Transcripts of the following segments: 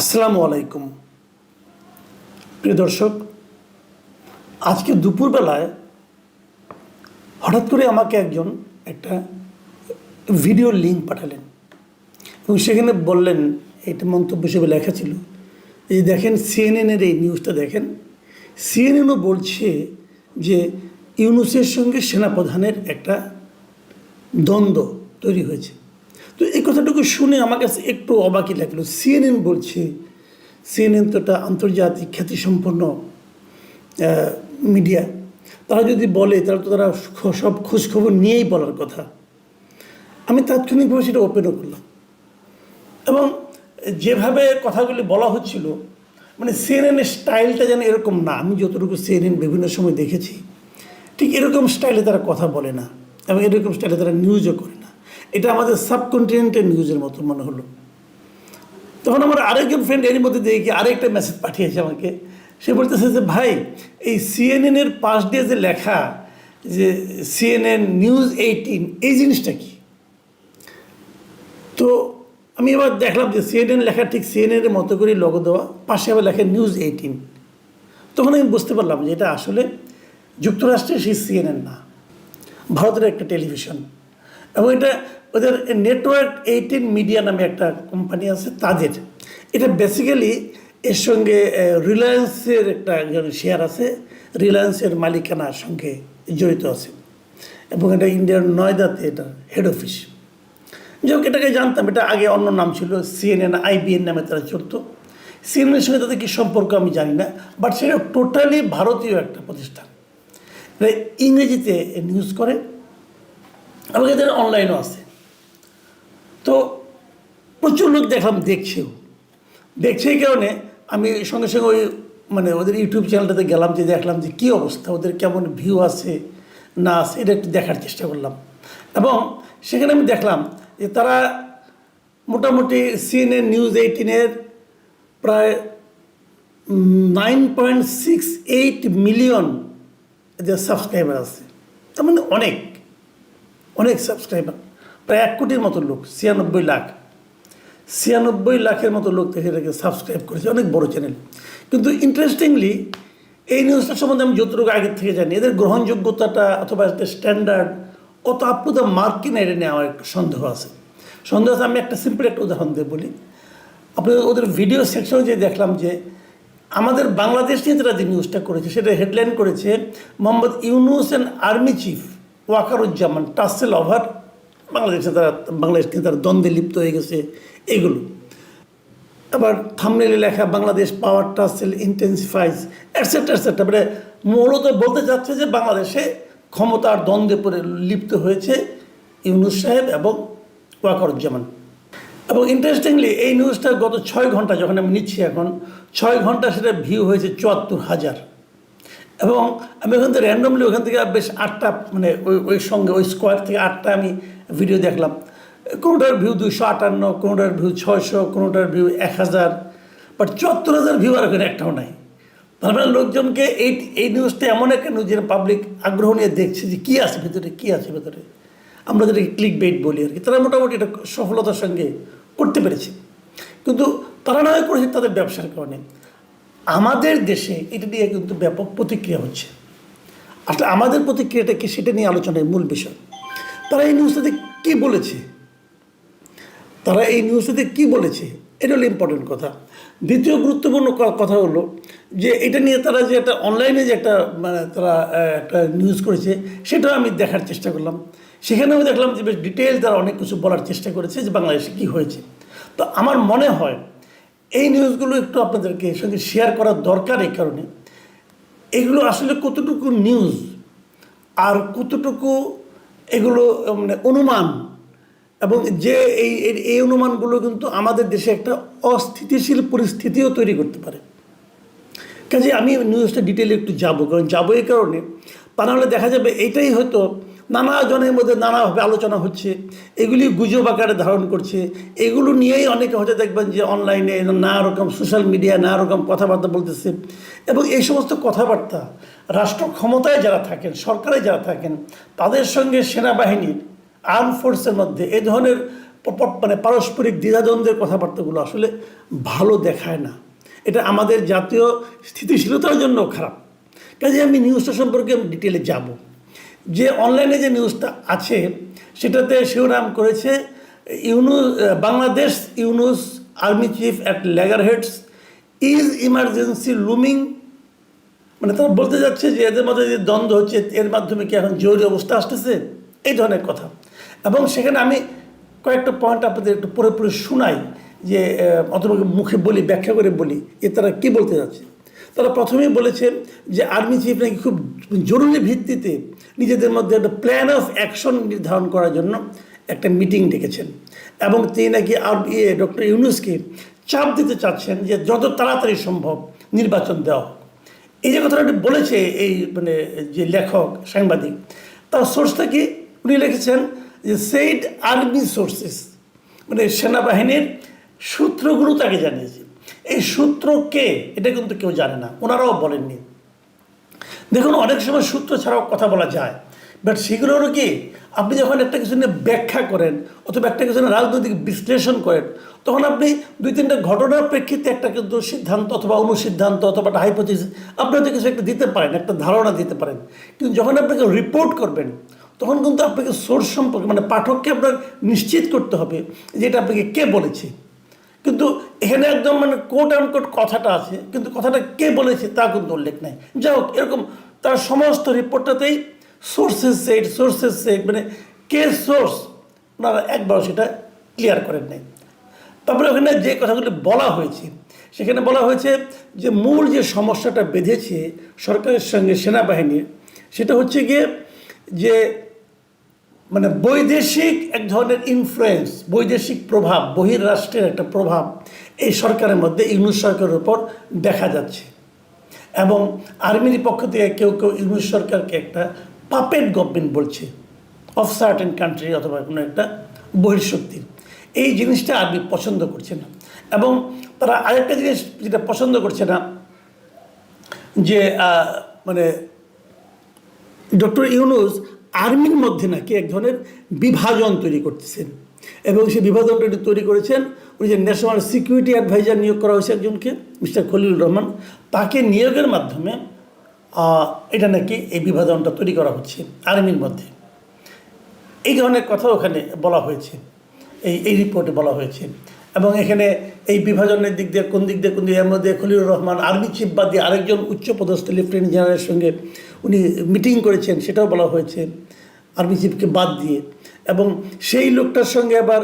আসসালামু আলাইকুম। প্রিয় দর্শক, আজকে দুপুরবেলায় হঠাৎ করে আমাকে একজন একটা ভিডিও লিঙ্ক পাঠালেন এবং সেখানে বললেন, এটা মন্তব্য হিসেবে লেখা ছিল, এই দেখেন সিএনএনের এই নিউজটা দেখেন, সিএনএনও বলছে যে ইউনুসের সঙ্গে সেনাপ্রধানের একটা দ্বন্দ্ব তৈরি হয়েছে। তো এই কথাটুকু শুনে আমার কাছে একটু অবাকই লাগল। সিএনএন বলছে সিএনএন তো একটা আন্তর্জাতিক খ্যাতিসম্পন্ন মিডিয়া তারা যদি বলে, তাহলে তো তারা সব খোঁজখবর নিয়েই বলার কথা। আমি তাৎক্ষণিকভাবে সেটা ওপেনও করলাম। এবং যেভাবে কথাগুলি বলা হচ্ছিল মানে সিএনএনের স্টাইলটা যেন এরকম না, আমি যতটুকু সিএনএন বিভিন্ন সময় দেখেছি, ঠিক এরকম স্টাইলে তারা কথা বলে না, এবং এরকম স্টাইলে তারা নিউজও করে এটা আমাদের সাবকন্টিনেন্টের নিউজের মতো মনে হলো। তখন আমার আরেকজন ফ্রেন্ড এর মধ্যে দেখি আরেকটা মেসেজ পাঠিয়েছে আমাকে। সে বলতেছে যে, ভাই, এই সিএনএনের পাশ দিয়ে যে লেখা, যে সিএনএন নিউজ এইটিন এই জিনিসটা কি? তো আমি এবার দেখলাম যে সিএনএন লেখা ঠিক সিএনএনের মতো করেই লোগো দেওয়া, পাশে আবার লেখা নিউজ এইটিন তখন আমি বুঝতে পারলাম যে এটা আসলে যুক্তরাষ্ট্রের সেই সিএনএন না, ভারতের একটা টেলিভিশন এবং এটা ওদের নেটওয়ার্ক এইটিন মিডিয়া নামে একটা কোম্পানি আছে তাদের এটা বেসিক্যালি এর সঙ্গে রিলায়েন্সের একটা শেয়ার আছে। রিলায়েন্সের মালিকানার সঙ্গে জড়িত আছে। এবং এটা ইন্ডিয়ার নয়দাতে এটা হেড অফিস যাই হোক, এটাকে জানতাম। এটা আগে অন্য নাম ছিল সিএনএন আইবিএন নামে তারা চলতো সিএনএনের সঙ্গে তাদের কী সম্পর্ক আমি জানি না বাট সেটা টোটালি ভারতীয় একটা প্রতিষ্ঠান। ইংরেজিতে নিউজ করে। এবং এদের অনলাইনও আছে। তো প্রচুর লোক দেখলাম, দেখছেও। দেখছে এই কারণে আমি সঙ্গে সঙ্গে ওই মানে ওদের ইউটিউব চ্যানেলটাতে গেলাম, যে দেখলাম যে কী অবস্থা, ওদের কেমন ভিউ আছে, না আছে, এটা একটু দেখার চেষ্টা করলাম। এবং সেখানে আমি দেখলাম যে তারা মোটামুটি সিএনএন নিউজ এইটিনের প্রায় nine point six eight million এদের সাবস্ক্রাইবার আছে, তার মানে অনেক। অনেক সাবস্ক্রাইবার প্রায় এক কোটির মতো লোক, ছিয়ানব্বই লাখ। ছিয়ানব্বই লাখের মতো লোক এটাকে সাবস্ক্রাইব করেছে, অনেক বড় চ্যানেল কিন্তু ইন্টারেস্টিংলি এই নিউজটা সম্বন্ধে আমি যতটুকু আগের থেকে জানি, এদের গ্রহণযোগ্যতাটা অথবা এদের স্ট্যান্ডার্ড অত মার্ক কিনা এটা নিয়ে আমার একটু সন্দেহ আছে। সন্দেহ আছে, আমি একটা সিম্পল একটা উদাহরণ দিয়ে বলি। আপনি ওদের ভিডিও সেকশনে যে দেখলাম যে, আমাদের বাংলাদেশ নিয়ে তারা যে নিউজটা করেছে, সেটা হেডলাইন করেছে, Mohammad Yunus and army chief Wakeruzzaman, tussle over, বাংলাদেশে তারা বাংলাদেশ নিয়ে তারা দ্বন্দ্বে লিপ্ত হয়ে গেছে, এগুলো। আবার থামনেলে লেখা Bangladesh power tussle intensifies et cetera et cetera মানে মূলত বলতে চাচ্ছে যে বাংলাদেশে ক্ষমতার দ্বন্দ্বে পরে লিপ্ত হয়েছে ইউনুস সাহেব এবং ওয়াকারুজ্জামান। এবং ইন্টারেস্টিংলি এই নিউজটা গত ছয় ঘণ্টা, যখন আমি নিচ্ছি এখন, ছয় ঘণ্টা সেটা ভিউ হয়েছে চুয়াত্তর হাজার। এবং আমি ওখান থেকে র্যান্ডমলি ওখান থেকে বেশ আটটা মানে ওই ওই সঙ্গে, ওই স্কোয়ার থেকে আটটা আমি ভিডিও দেখলাম। কোনোটার ভিউ দুশো আটান্ন, কোনোটার ভিউ ছয়শো, কোনোটার ভিউ এক হাজার বাট চুয়াত্তর হাজার ভিউ আর ওখানে একটাও নাই। তার মানে লোকজনকে এই এই নিউজটা এমন একটা নিউজ যেটা পাবলিক আগ্রহ নিয়ে দেখছে যে কী আছে ভেতরে, কী আছে ভেতরে। আমরা যেটাকে ক্লিক বেইট বলি আর কি, তারা মোটামুটি এটা সফলতার সঙ্গে করতে পেরেছে। কিন্তু তারা না করেছে তাদের ব্যবসার কারণে। আমাদের দেশে এটা নিয়ে কিন্তু ব্যাপক প্রতিক্রিয়া হচ্ছে। আসলে আমাদের প্রতিক্রিয়াটা কি সেটা নিয়ে আলোচনায় মূল বিষয়। তারা এই নিউজটাতে কী বলেছে? তারা এই নিউজটাতে কী বলেছে? এটা হলো ইম্পর্টেন্ট কথা। দ্বিতীয় গুরুত্বপূর্ণ কথা হলো যে এটা নিয়ে তারা যে একটা অনলাইনে যে একটা মানে তারা একটা নিউজ করেছে, সেটাও আমি দেখার চেষ্টা করলাম। সেখানেও দেখলাম যে বেশ ডিটেল তারা অনেক কিছু বলার চেষ্টা করেছে যে বাংলাদেশে কী হয়েছে। তো আমার মনে হয় এই নিউজগুলো একটু আপনাদেরকে সঙ্গে শেয়ার করার দরকার এই কারণে। এগুলো আসলে কতটুকু নিউজ আর কতটুকু এগুলো মানে অনুমান? এবং যে এই, এই- এই অনুমানগুলো কিন্তু আমাদের দেশে একটা অস্থিতিশীল পরিস্থিতিও তৈরি করতে পারে। কাজে আমি নিউজটা ডিটেলে একটু যাব, কারণ যাব এই কারণে। তা নাহলে দেখা যাবে এইটাই হয়তো নানা জনের মধ্যে নানাভাবে আলোচনা হচ্ছে, এগুলি গুজব আকারে ধারণ করছে। এগুলো নিয়েই অনেকে হয়তো দেখবেন যে অনলাইনে নানা রকম সোশ্যাল মিডিয়া, নানা রকম কথাবার্তা বলতেছে এবং এই সমস্ত কথাবার্তা রাষ্ট্র ক্ষমতায় যারা থাকেন, সরকারে যারা থাকেন, তাদের সঙ্গে সেনাবাহিনীর আর্ম ফোর্সের মধ্যে এ ধরনের মানে পারস্পরিক দ্বিধাদ্বন্দ্বের কথাবার্তাগুলো আসলে ভালো দেখায় না। এটা আমাদের জাতীয় স্থিতিশীলতার জন্য খারাপ। কাজে আমি নিউজটা সম্পর্কে ডিটেলে যাব। যে অনলাইনে যে নিউজটা আছে, সেটাতে শিরোনাম করেছে ইউনু Bangladesh Yunus army chief at loggerheads is emergency looming. মানে তারা বলতে যাচ্ছে যে এদের মধ্যে যে দ্বন্দ্ব হচ্ছে, এর মাধ্যমে কি এখন জরুরি অবস্থা আসতেছে? এই ধরনের কথা। এবং সেখানে আমি কয়েকটা পয়েন্ট আপনাদের একটু পুরোপুরি পরে শোনাই, যে অথবা মুখে বলি, ব্যাখ্যা করে বলি, যে তারা কী বলতে যাচ্ছে? তারা প্রথমেই বলেছে যে আর্মি চিফ নাকি খুব জরুরি ভিত্তিতে নিজেদের মধ্যে একটা প্ল্যান অফ অ্যাকশন নির্ধারণ করার জন্য একটা মিটিং ডেকেছেন। এবং তিনি নাকি আর ইয়ে ডক্টর ইউনুসকে চাপ দিতে চাচ্ছেন যে যত তাড়াতাড়ি সম্ভব নির্বাচন দেওয়া হোক। এই যে কথাটা বলেছে এই মানে যে লেখক, সাংবাদিক, তার সোর্সটা কি উনি লিখেছেন যে সেইড আর্মি সোর্সেস মানে সেনাবাহিনীর সূত্রগুলো তাকে জানিয়েছে। এই সূত্র কে? এটা কিন্তু কেউ জানে না। ওনারাও বলেননি। দেখুন, অনেক সময় সূত্র ছাড়াও কথা বলা যায়। বাট সেগুলো হলো কি, আপনি যখন একটা কিছু নিয়ে ব্যাখ্যা করেন, অথবা একটা কিছু নিয়ে রাজনৈতিক বিশ্লেষণ করেন, তখন আপনি দুই তিনটা ঘটনার প্রেক্ষিতে একটা কিন্তু সিদ্ধান্ত অথবা অনুসিদ্ধান্ত অথবা একটা হাইপোথিস আপনি হয়তো কিছু একটা দিতে পারেন, একটা ধারণা দিতে পারেন। কিন্তু যখন আপনাকে রিপোর্ট করবেন, তখন কিন্তু আপনাকে সোর্স সম্পর্কে মানে পাঠককে আপনার নিশ্চিত করতে হবে যে এটা আপনাকে কে বলেছে। কিন্তু এখানে একদম মানে কোট অ্যান্ড কোট কথাটা আছে, কিন্তু কথাটা কে বলেছে তা কিন্তু উল্লেখ নাই। যাই হোক, এরকম তার সমস্ত রিপোর্টটাতেই সোর্সেস সেট সোর্সেস সেট মানে কে সোর্স ওনারা একবারও সেটা ক্লিয়ার করেন নাই। তারপরে ওখানে যে কথাগুলি বলা হয়েছে, সেখানে বলা হয়েছে যে মূল যে সমস্যাটা বেঁধেছে সরকারের সঙ্গে সেনাবাহিনীর, সেটা হচ্ছে গিয়ে যে মানে বৈদেশিক এক ধরনের ইনফ্লুয়েন্স বৈদেশিক প্রভাব, বহির্রাষ্ট্রের একটা প্রভাব এই সরকারের মধ্যে, ইউনুস সরকারের উপর দেখা যাচ্ছে। এবং আর্মির পক্ষ থেকে কেউ কেউ ইউনুস সরকারকে একটা পাপেট গভর্নমেন্ট বলছে অফ সার্টেন কান্ট্রি অথবা কোনো একটা বহির্শক্তির এই জিনিসটা আর্মি পছন্দ করছে না। এবং তারা আরেকটা জিনিস যেটা পছন্দ করছে না, যে মানে ডক্টর ইউনুস আর্মির মধ্যে নাকি এক ধরনের বিভাজন তৈরি করতেছেন। এবং সেই বিভাজনটা তৈরি করেছেন, উনি যে ন্যাশনাল সিকিউরিটি অ্যাডভাইজার নিয়োগ করা হয়েছে একজনকে, মিস্টার খলিলুর রহমান, তাকে নিয়োগের মাধ্যমে এটা নাকি এই বিভাজনটা তৈরি করা হচ্ছে আর্মির মধ্যে। এই ধরনের কথা ওখানে বলা হয়েছে, এই এই রিপোর্টে বলা হয়েছে। এবং এখানে এই বিভাজনের দিক দিয়ে, কোন দিক দিয়ে, কোন দিক এর মধ্যে খলিলুর রহমান, আর্মি চিফ বাদ দিয়ে আরেকজন উচ্চপদস্থ লেফটেন্যান্ট জেনারেলের সঙ্গে উনি মিটিং করেছেন, সেটাও বলা হয়েছে আর্মি চিফকে বাদ দিয়ে। এবং সেই লোকটার সঙ্গে আবার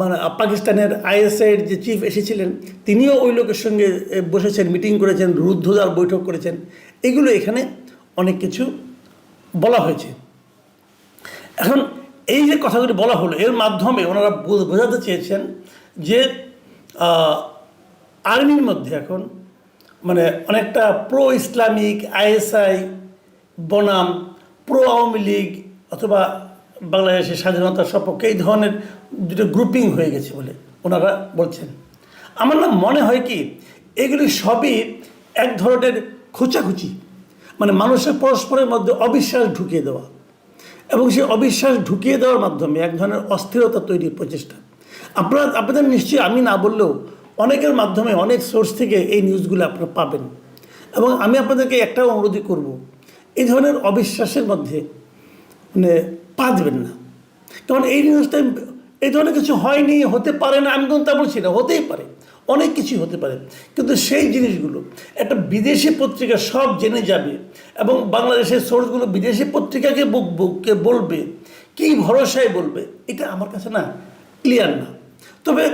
মানে পাকিস্তানের আইএসআইয়ের যে চিফ এসেছিলেন, তিনিও ওই লোকের সঙ্গে বসেছেন, মিটিং করেছেন, রুদ্ধদ্বার বৈঠক করেছেন। এগুলো এখানে অনেক কিছু বলা হয়েছে। এখন এই যে কথাগুলি বলা হলো, এর মাধ্যমে ওনারা বোঝাতে চেয়েছেন যে আর্মির মধ্যে এখন মানে অনেকটা প্রো ইসলামিক আইএসআই বনাম, প্রো আওয়ামী লীগ অথবা বাংলাদেশের স্বাধীনতার সপক্ষে এই ধরনের দুটো গ্রুপিং হয়ে গেছে বলে ওনারা বলছেন। আমার না মনে হয় কি, এগুলি সবই এক ধরনের খোঁচাখুচি মানে মানুষের পরস্পরের মধ্যে অবিশ্বাস ঢুকিয়ে দেওয়া এবং সেই অবিশ্বাস ঢুকিয়ে দেওয়ার মাধ্যমে এক ধরনের অস্থিরতা তৈরির প্রচেষ্টা। আপনারা, আপনাদের নিশ্চয়ই আমি না বললেও অনেকের মাধ্যমে, অনেক সোর্স থেকে এই নিউজগুলো আপনারা পাবেন। এবং আমি আপনাদেরকে একটা অনুরোধই করব এই ধরনের অবিশ্বাসের মধ্যে মানে পা দেবেন না। কারণ এই জিনিসটা এই ধরনের কিছু হয়নি, হতে পারে না, আমি কিন্তু তা বলছি না, হতেই পারে। অনেক কিছু হতে পারে। কিন্তু সেই জিনিসগুলো, একটা বিদেশি পত্রিকা সব জেনে যাবে এবং বাংলাদেশের সোর্সগুলো বিদেশি পত্রিকাকে বক- বক- কে বলবে, কী ভরসায় বলবে, এটা আমার কাছে না ক্লিয়ার না। তবে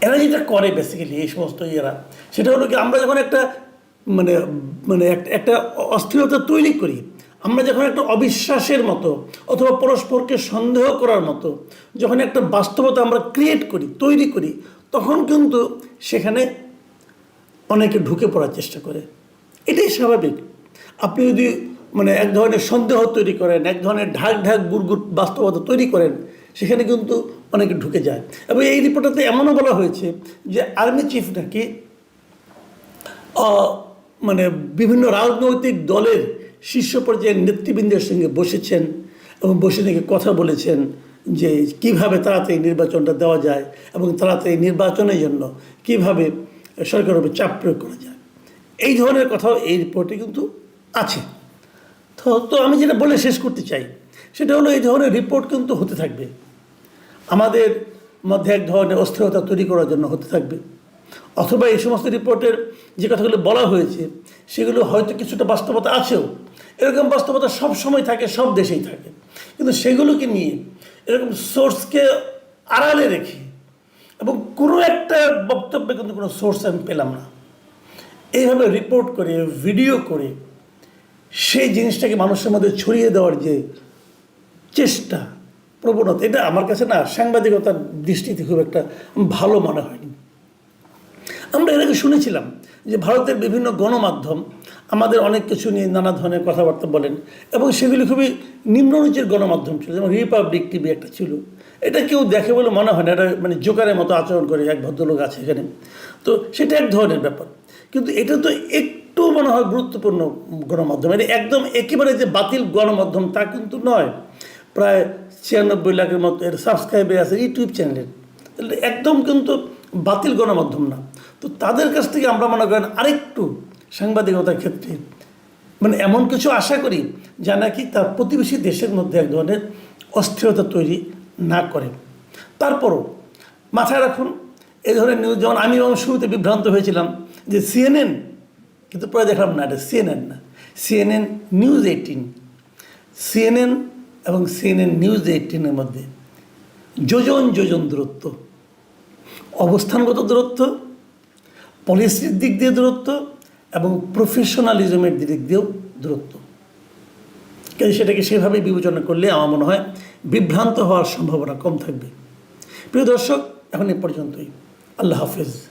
এরা যেটা করে বেসিক্যালি এই সমস্ত ইয়েরা, সেটা হলো কি আমরা যখন একটা মানে মানে একটা- অস্থিরতা তৈরি করি। আমরা যখন একটা অবিশ্বাসের মতো অথবা পরস্পরকে সন্দেহ করার মতো যখন একটা বাস্তবতা আমরা ক্রিয়েট করি, তৈরি করি, তখন কিন্তু সেখানে অনেকে ঢুকে পড়ার চেষ্টা করে। এটাই স্বাভাবিক। আপনি যদি মানে এক ধরনের সন্দেহ তৈরি করেন, এক ধরনের ঢাক ঢাক বুড়গুট বাস্তবতা তৈরি করেন, সেখানে কিন্তু অনেকে ঢুকে যায়। এবং এই রিপোর্টটাতে এমনও বলা হয়েছে যে আর্মি চিফ নাকি মানে বিভিন্ন রাজনৈতিক দলের শীর্ষ পর্যায়ের নেতৃবৃন্দের সঙ্গে বসেছেন এবং বসে থেকে কথা বলেছেন যে কীভাবে তাড়াতাড়ি নির্বাচনটা দেওয়া যায় এবং তাড়াতাড়ি নির্বাচনের জন্য কীভাবে সরকারের উপর চাপ প্রয়োগ করা যায়। এই ধরনের কথাও এই রিপোর্টে কিন্তু আছে। তো তো আমি যেটা বলে শেষ করতে চাই, সেটা হলো এই ধরনের রিপোর্ট কিন্তু হতে থাকবে। আমাদের মধ্যে এক ধরনের অস্থিরতা তৈরি করার জন্য হতে থাকবে। অথবা এই সমস্ত রিপোর্টের যে কথাগুলো বলা হয়েছে, সেগুলো হয়তো কিছুটা বাস্তবতা আছেও। এরকম বাস্তবতা সব সময় থাকে, সব দেশেই থাকে। কিন্তু সেগুলোকে নিয়ে এরকম সোর্সকে আড়ালে রেখে এবং কোনো একটা বক্তব্যে কিন্তু কোনো সোর্স আমি পেলাম না। এইভাবে রিপোর্ট করে, ভিডিও করে সেই জিনিসটাকে মানুষের মধ্যে ছড়িয়ে দেওয়ার যে চেষ্টা, প্রবণতা, এটা আমার কাছে না সাংবাদিকতার দৃষ্টিতে খুব একটা ভালো মনে হয়নি। আমরা এর আগে শুনেছিলাম যে ভারতের বিভিন্ন গণমাধ্যম আমাদের অনেক কিছু নিয়ে নানা ধরনের কথাবার্তা বলেন এবং সেগুলি খুবই নিম্নরুচির গণমাধ্যম ছিল। যেমন রিপাবলিক টিভি একটা ছিল। এটা কেউ দেখে বলে মনে হয় না। এটা মানে জোকারের মতো আচরণ করে এক ভদ্রলোক আছে এখানে। তো সেটা এক ধরনের ব্যাপার। কিন্তু এটা তো একটু মনে হয় গুরুত্বপূর্ণ গণমাধ্যম। এটা একদম একেবারে যে বাতিল গণমাধ্যম তা কিন্তু নয়। প্রায় ছিয়ানব্বই লাখের মতো এর সাবস্ক্রাইবার আছে ইউটিউব চ্যানেলের একদম কিন্তু বাতিল গণমাধ্যম না। তো তাদের কাছ থেকে আমরা মনে করেন আরেকটু সাংবাদিকতার ক্ষেত্রে মানে এমন কিছু আশা করি যা নাকি তার প্রতিবেশী দেশের মধ্যে এক ধরনের অস্থিরতা তৈরি না করে। তারপরও মাথায় রাখুন, এই ধরনের নিউজ যেমন আমি যেমন শুরুতে বিভ্রান্ত হয়েছিলাম যে সিএনএন কিন্তু পরে দেখলাম না, এটা সিএনএন না। সিএনএন নিউজ এইটিন সিএনএন এবং সিএনএন নিউজ এইটিনের মধ্যে যোজন যোজন দূরত্ব, অবস্থানগত দূরত্ব পলিসির দিক দিয়ে দূরত্ব এবং প্রফেশনালিজমের দিক দিয়েও দূরত্ব। কিন্তু সেটাকে সেভাবে বিবেচনা করলে আমার মনে হয় বিভ্রান্ত হওয়ার সম্ভাবনা কম থাকবে। প্রিয় দর্শক, এখন এ পর্যন্তই। আল্লাহ হাফেজ।